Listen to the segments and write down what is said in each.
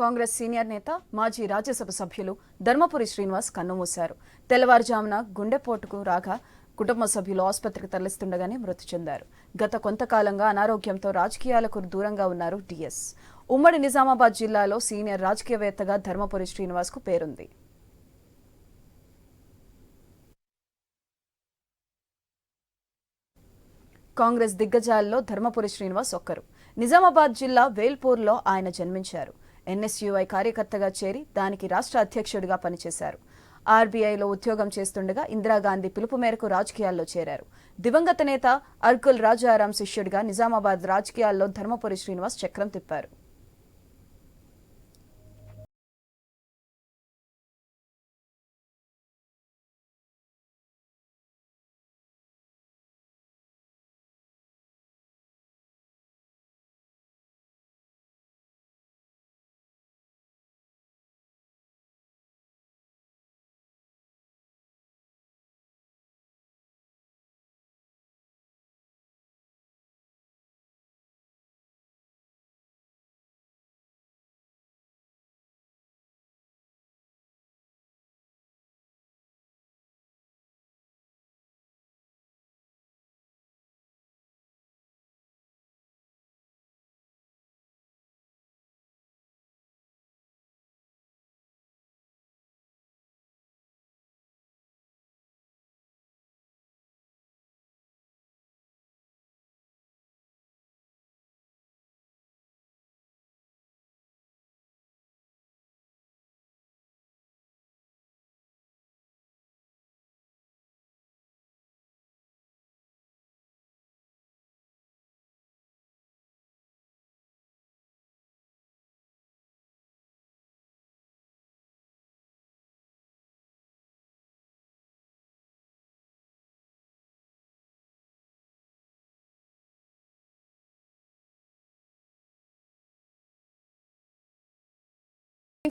Congress senior నేత మాజీ రాజ్యసభ సభ్యులు ధర్మపురి శ్రీనివాస్ కన్నుమూశారు తెల్లవారుజామున గుండెపోటుకు రాగా కుటుంబ సభ్యులు ఆసుపత్రికి తరలిస్తుండగానే మృతి చెందారు. గత కొంతకాలంగా అనారోగ్యంతో రాజకీయాలకు దూరంగా ఉన్నారు డిఎస్ ఉమ్మడి నిజామాబాద్ జిల్లాలో సీనియర్ రాజకీయవేత్తగా ధర్మపురి శ్రీనివాస్కు పేరుంది. కాంగ్రెస్ దిగ్గజాల్లో ధర్మపురి శ్రీనివాస్ ఒక్కరు. నిజామాబాద్ జిల్లా వేల్పూర్లో ఆయన జన్మించారు. ఎన్ఎస్యుఐ కార్యకర్తగా చేరి దానికి రాష్ట్ర అధ్యక్షుడిగా పనిచేశారు. ఆర్బీఐలో ఉద్యోగం చేస్తుండగా ఇందిరాగాంధీ పిలుపు మేరకు రాజకీయాల్లో చేరారు. దివంగత నేత అర్కుల్ రాజారాం శిష్యుడిగా నిజామాబాద్ రాజకీయాల్లో ధర్మపురి శ్రీనివాస్ చక్రం తిప్పారు.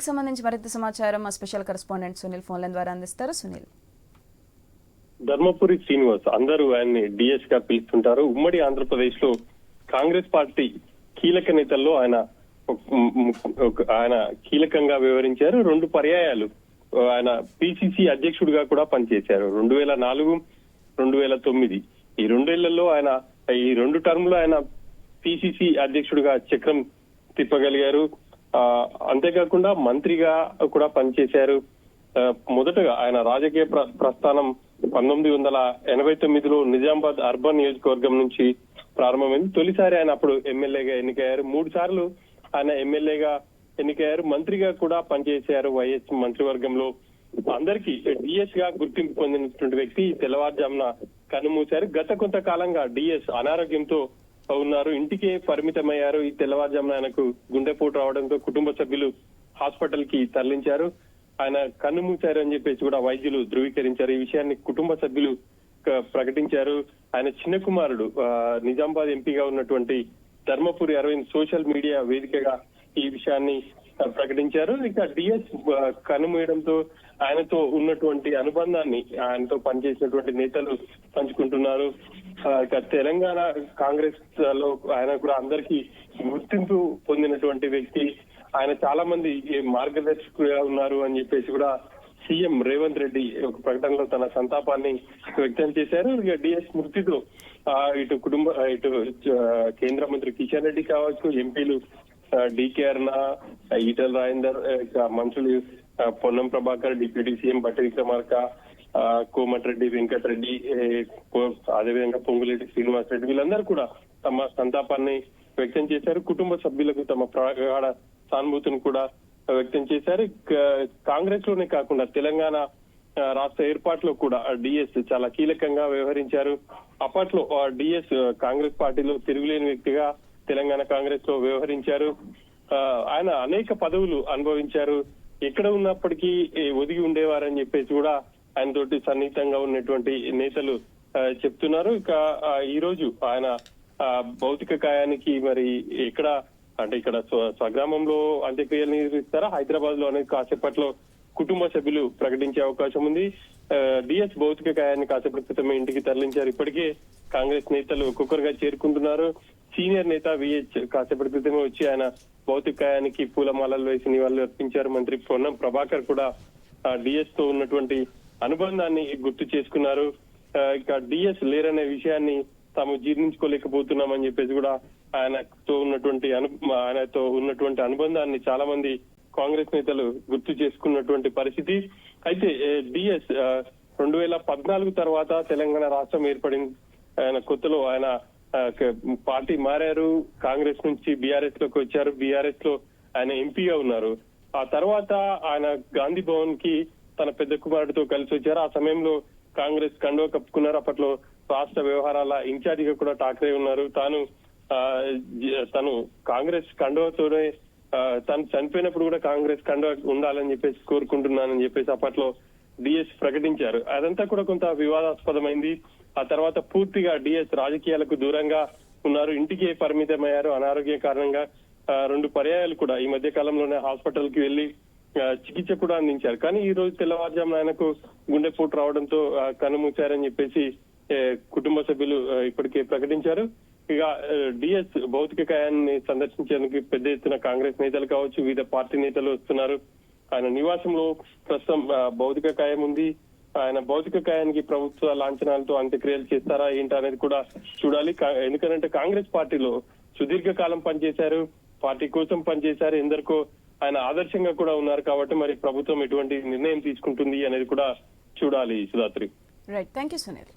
సంబంధించి మరింత సమాచారం మా స్పెషల్ కరెస్పాండెంట్ సునీల్ ఫోన్ల ద్వారా అందిస్తారు. సునీల్. ధర్మపురి శ్రీనివాస్ అందరూ ఆయన్ని డిఎస్గా పిలుస్తుంటారు. ఉమ్మడి ఆంధ్రప్రదేశ్లో కాంగ్రెస్ పార్టీ కీలక నేతల్లో ఆయన ఆయన కీలకంగా వివరించారు. రెండు పర్యాయాలు. ఆయన పిసిసి అధ్యక్షుడిగా కూడా పనిచేశారు. రెండు వేల నాలుగు రెండు వేల తొమ్మిది. ఈ రెండేళ్ళలో ఆయన ఈ రెండు టర్మ్లో ఆయన పిసిసి అధ్యక్షుడిగా చక్రం తిప్పగలిగారు. అంతేకాకుండా మంత్రిగా కూడా పనిచేశారు. మొదటగా ఆయన రాజకీయ ప్ర- ప్రస్థానం పంతొమ్మిది వందల ఎనభై తొమ్మిదిలో నిజామాబాద్ అర్బన్ నియోజకవర్గం నుంచి ప్రారంభమైంది. తొలిసారి ఆయన అప్పుడు ఎమ్మెల్యేగా ఎన్నికయ్యారు. మూడు సార్లు ఆయన ఎమ్మెల్యేగా ఎన్నికయ్యారు. మంత్రిగా కూడా పనిచేశారు వైఎస్ మంత్రివర్గంలో. అందరికీ డిఎస్గా గుర్తింపు పొందినటువంటి వ్యక్తి తెల్లవారుజామున కన్నుమూశారు గత కొంతకాలంగా డిఎస్ అనారోగ్యంతో ఉన్నారు. ఇంటికే పరిమితమయ్యారు. ఈ తెల్లవారుజామున ఆయనకు గుండెపోటు రావడంతో కుటుంబ సభ్యులు హాస్పిటల్కి తరలించారు. ఆయన కన్ను మూశారు అని చెప్పేసి కూడా వైద్యులు ధృవీకరించారు. ఈ విషయాన్ని కుటుంబ సభ్యులు ప్రకటించారు. ఆయన చిన్న కుమారుడు ఆ, నిజామాబాద్ ఎంపీగా ఉన్నటువంటి ధర్మపురి అరవింద్ సోషల్ మీడియా వేదికగా ఈ విషయాన్ని ప్రకటించారు. ఇక డిఎస్ కనుమూయడంతో ఆయనతో ఉన్నటువంటి అనుబంధాన్ని ఆయనతో పనిచేసినటువంటి నేతలు పంచుకుంటున్నారు. ఇక తెలంగాణ కాంగ్రెస్లో ఆయన కూడా అందరికీ గుర్తింపు పొందినటువంటి వ్యక్తి. ఆయన చాలా మంది ఈ మార్గదర్శకులుగా ఉన్నారు అని చెప్పేసి కూడా సీఎం రేవంత్ రెడ్డి ఒక ప్రకటనలో తన సంతాపాన్ని వ్యక్తం చేశారు. ఇక డిఎస్ మృతితో ఆ, ఇటు కుటుంబ ఇటు కేంద్ర మంత్రి కిషన్ రెడ్డి కావచ్చు ఎంపీలు డికే అర్ణ ఈటల రాజేందర్ ఇక మంత్రులు పొన్నం ప్రభాకర్ డిప్యూటీ సీఎం బట్టి విక్రమార్క కోమటిరెడ్డి వెంకటరెడ్డి కో- అదేవిధంగా పొంగులేటి శ్రీనివాస్ రెడ్డి వీళ్ళందరూ కూడా తమ సంతాపాన్ని వ్యక్తం చేశారు. కుటుంబ సభ్యులకు తమ ప్రగాఢ సానుభూతిని కూడా వ్యక్తం చేశారు. కాంగ్రెస్లోనే కాకుండా తెలంగాణ రాష్ట్ర ఏర్పాటులో కూడా డిఎస్ చాలా కీలకంగా వ్యవహరించారు. అప్పట్లో డిఎస్ కాంగ్రెస్ పార్టీలో తిరుగులేని వ్యక్తిగా తెలంగాణ కాంగ్రెస్లో వ్యవహరించారు. ఆ, ఆయన అనేక పదవులు అనుభవించారు. ఎక్కడ ఉన్నప్పటికీ ఒదిగి ఉండేవారని చెప్పేసి కూడా ఆయన తోటి సన్నిహితంగా ఉన్నటువంటి నేతలు చెప్తున్నారు. ఇక ఈ రోజు ఆయన ఆ, భౌతిక కాయానికి మరి ఎక్కడ అంటే ఇక్కడ స్వ- స్వగ్రామంలో అంత్యక్రియలు నిర్వహిస్తారా? హైదరాబాద్లో అనేది కాసేపట్లో కుటుంబ సభ్యులు ప్రకటించే అవకాశం ఉంది. డిఎస్ భౌతిక కాయాన్ని కాసేపటి క్రితమే ఇంటికి తరలించారు. ఇప్పటికే కాంగ్రెస్ నేతలు ఒక్కొక్కరుగా చేరుకుంటున్నారు. సీనియర్ నేత విహెచ్ కాసేపటి క్రితమే వచ్చి ఆయన భౌతిక కాయానికి పూలమాలలు వేసి నివాళులు అర్పించారు. మంత్రి పొన్నం ప్రభాకర్ కూడా డిఎస్తో ఉన్నటువంటి అనుబంధాన్ని గుర్తు చేసుకున్నారు. ఇక డిఎస్ లేరనే విషయాన్ని తాము జీర్ణించుకోలేకపోతున్నామని చెప్పేసి కూడా ఆయనతో ఉన్నటువంటి అను ఆయనతో ఉన్నటువంటి అనుబంధాన్ని చాలా మంది కాంగ్రెస్ నేతలు గుర్తు చేసుకున్నటువంటి పరిస్థితి. అయితే డిఎస్ రెండు వేల పద్నాలుగు తర్వాత తెలంగాణ రాష్ట్రం ఏర్పడింది. ఆయన కొత్తలో ఆయన పార్టీ మారారు. కాంగ్రెస్ నుంచి బీఆర్ఎస్లోకి వచ్చారు. బీఆర్ఎస్లో ఆయన ఎంపీగా ఉన్నారు. ఆ తర్వాత ఆయన గాంధీ భవన్కి తన పెద్ద కుమారుడితో కలిసి వచ్చారు. ఆ సమయంలో కాంగ్రెస్ కండువ కప్పుకున్నారు. అప్పట్లో రాష్ట్ర వ్యవహారాల ఇన్ఛార్జిగా కూడా ఠాక్రే ఉన్నారు. తాను ఆ, తను కాంగ్రెస్ కండువతోనే తను చనిపోయినప్పుడు కూడా కాంగ్రెస్ కండువ ఉండాలని చెప్పేసి కోరుకుంటున్నానని చెప్పేసి అప్పట్లో డిఎస్ ప్రకటించారు. అదంతా కూడా కొంత వివాదాస్పదమైంది. ఆ తర్వాత పూర్తిగా డిఎస్ రాజకీయాలకు దూరంగా ఉన్నారు. ఇంటికే పరిమితమయ్యారు. అనారోగ్య కారణంగా ఆ, రెండు పర్యాయాలు కూడా ఈ మధ్య కాలంలోనే హాస్పిటల్కి వెళ్ళి చికిత్స కూడా అందించారు. కానీ ఈ రోజు తెల్లవారుజామున ఆయనకు గుండెపోటు రావడంతో ఆ, కన్నుమూశారని చెప్పేసి కుటుంబ సభ్యులు ఇప్పటికే ప్రకటించారు. ఇక డిఎస్ భౌతిక కాయాన్ని సందర్శించేందుకు పెద్ద ఎత్తున కాంగ్రెస్ నేతలు కావచ్చు వివిధ పార్టీ నేతలు వస్తున్నారు. ఆయన నివాసంలో ప్రస్తుతం భౌతిక కాయం ఉంది. ఆయన భౌతిక కాయానికి ప్రభుత్వ లాంఛనాలతో అంత్యక్రియలు చేస్తారా ఏంటి అనేది కూడా చూడాలి. కా- ఎందుకంటే కాంగ్రెస్ పార్టీలో సుదీర్ఘ కాలం పనిచేశారు. పార్టీ కోసం పనిచేశారు. ఎందరికో ఆయన ఆదర్శంగా కూడా ఉన్నారు కాబట్టి మరి ప్రభుత్వం ఎటువంటి నిర్ణయం తీసుకుంటుంది అనేది కూడా చూడాలి Sudhatri right thank you Sunil